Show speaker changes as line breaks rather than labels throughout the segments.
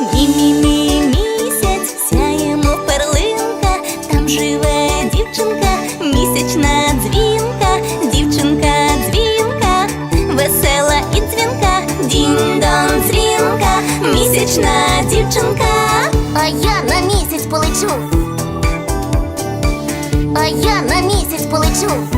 Мі-мі-мі місяць, сяємо перлинка, там живе дівчинка, місячна дзвінка, дівчинка дзвінка, весела і дзвінка, дінь-дон місячна дівчинка.
А я на місяць полечу. А я на місяць полечу.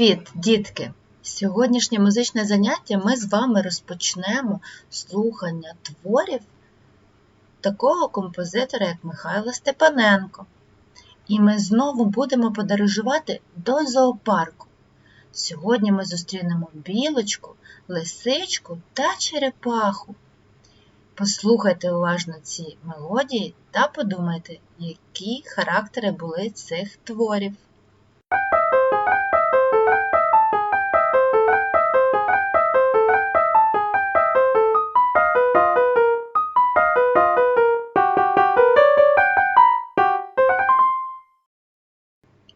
Привіт, дітки! Сьогоднішнє музичне заняття ми з вами розпочнемо слухання творів такого композитора, як Михайло Степаненко. І ми знову будемо подорожувати до зоопарку. Сьогодні ми зустрінемо білочку, лисичку та черепаху. Послухайте уважно ці мелодії та подумайте, які характери були цих творів.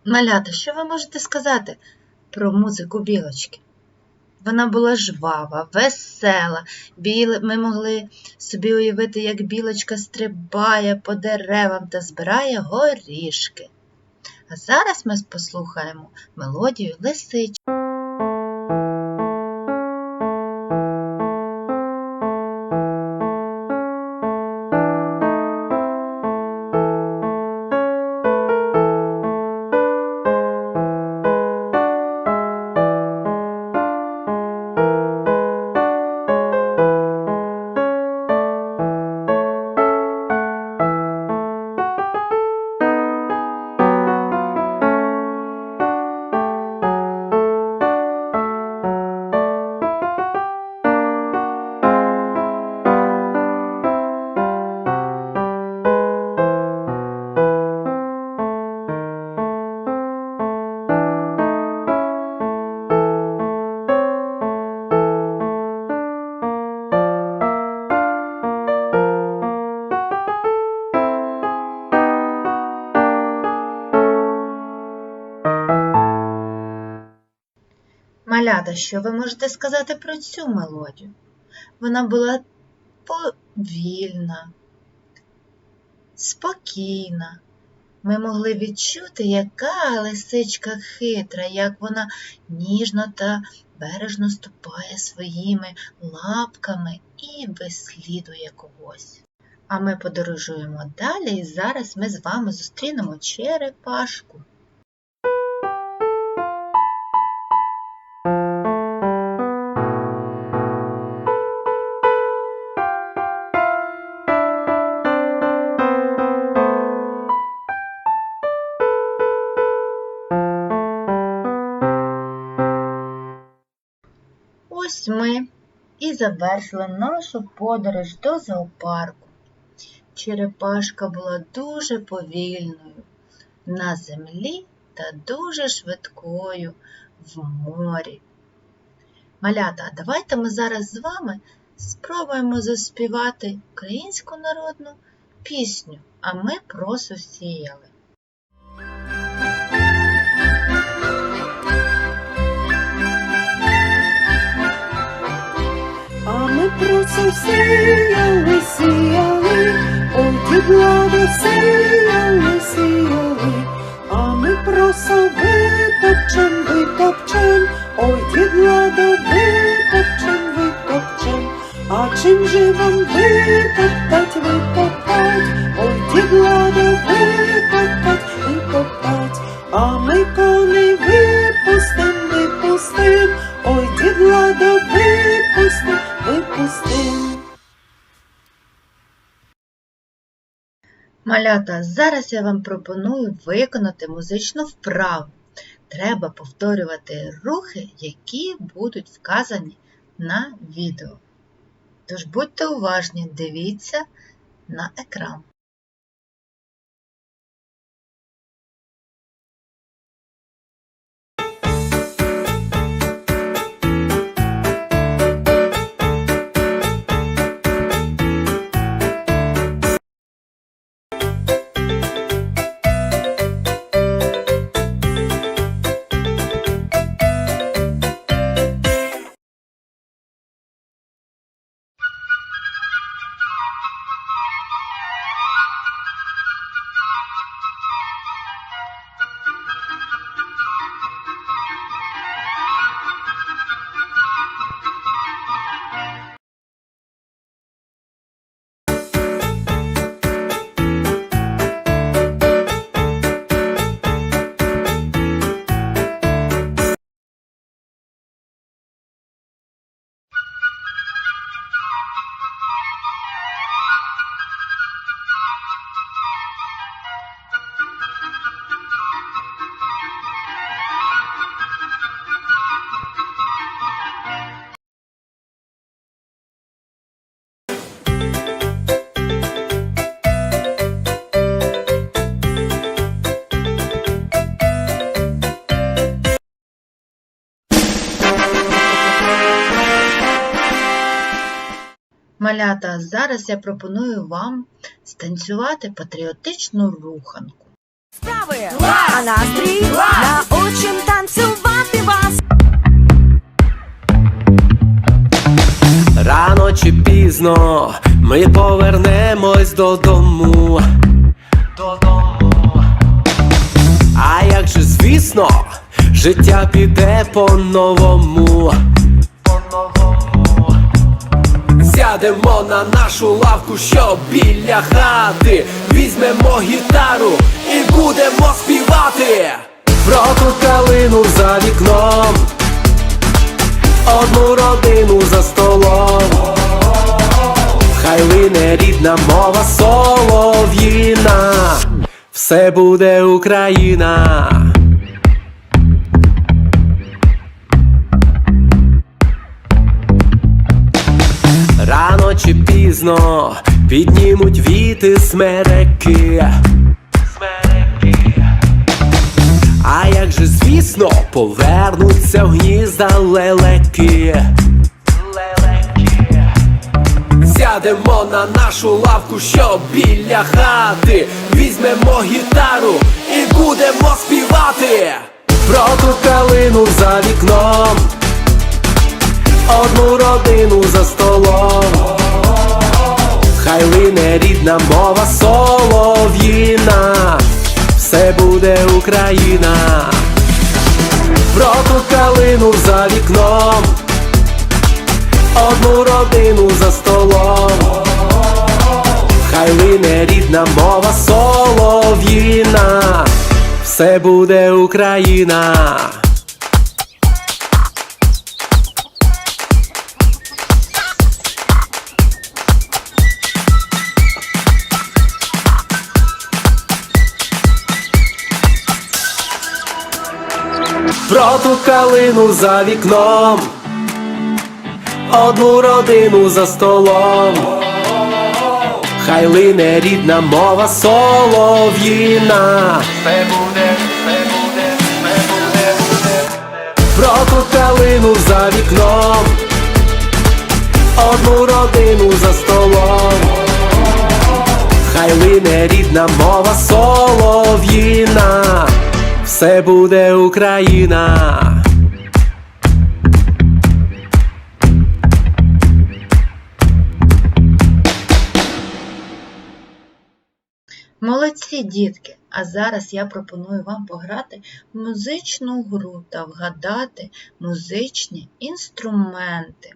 Малята, що ви можете сказати про музику білочки? Вона була жвава, весела. Біли... Ми могли собі уявити, як білочка стрибає по деревам та збирає горішки. А зараз ми послухаємо мелодію лисички. Малята, що ви можете сказати про цю мелодію? Вона була повільна, спокійна. Ми могли відчути, яка лисичка хитра, як вона ніжно та бережно ступає своїми лапками і вислідує когось. А ми подорожуємо далі, і зараз ми з вами зустрінемо черепашку. І завершили нашу подорож до зоопарку. Черепашка була дуже повільною на землі та дуже швидкою в морі. Малята, давайте ми зараз з вами спробуємо заспівати українську народну пісню, а ми просто сіяли.
Просто сіяли, сіяли, ой, ті благо сіяли, сіяли, а ми просо витопчем, витопчем, ой, ті благо витопчем, витопчем, а чим же вам витоптать, витоптать,
Малята, зараз я вам пропоную виконати музичну вправу. Треба повторювати рухи, які будуть вказані на відео. Тож будьте уважні, дивіться на екран. Малята, зараз я пропоную вам станцювати патріотичну руханку.
Справи, а настрій научим танцювати вас.
Рано чи пізно ми повернемось додому. Додому. А як же, звісно, життя піде. По-новому. Сядемо на нашу лавку, що біля хати. Візьмемо гітару і будемо співати. Про калину за вікном одну родину за столом. Хай лине рідна мова солов'їна, все буде Україна. Рано чи пізно піднімуть віти смереки. Смереки. А як же, звісно, повернуться в гнізда лелеки. Сядемо на нашу лавку, що біля хати. Візьмемо гітару і будемо співати. Про ту калину за вікном. Одну родину за столом. Рідна мова солов'їна, все буде Україна. Про ту калину за вікном, одну родину за столом. Хай лине рідна мова солов'їна, все буде Україна. Про ту калину за вікном, одну родину за столом. Хай лине рідна мова солов'їна. Все буде, все буде, все буде, буде. Про ту калину за вікном, одну родину за столом. Хай лине рідна мова солов'їна, все буде Україна.
Молодці, дітки! А зараз я пропоную вам пограти в музичну гру та вгадати музичні інструменти.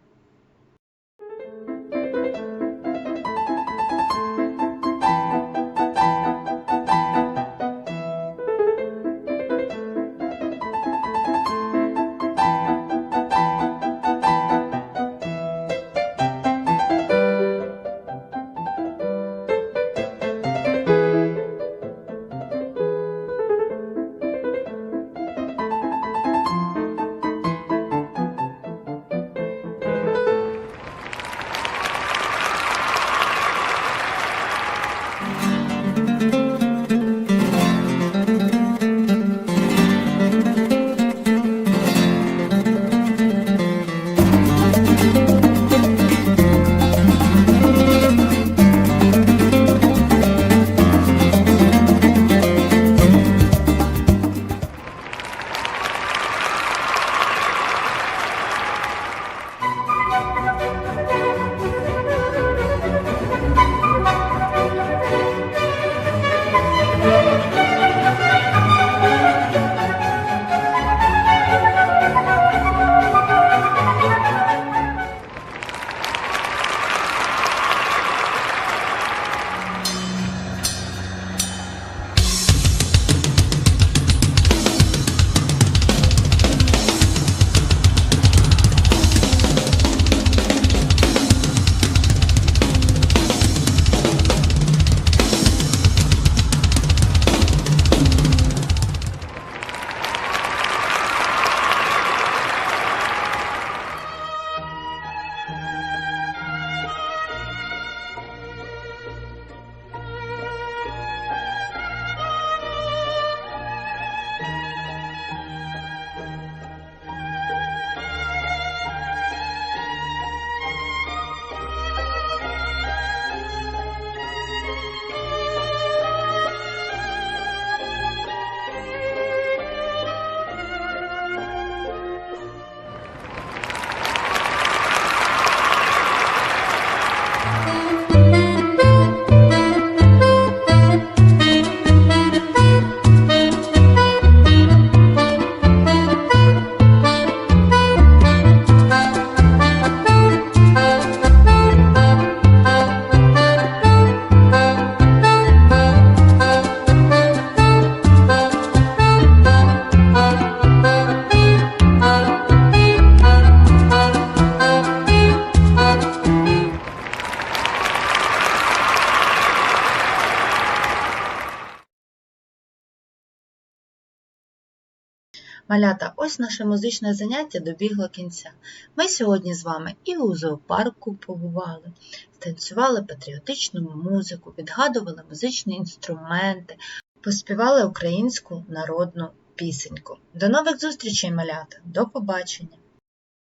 Малята, ось наше музичне заняття добігло кінця. Ми сьогодні з вами і у зоопарку побували, танцювали патріотичну музику, відгадували музичні інструменти, поспівали українську народну пісеньку. До нових зустрічей, малята! До побачення!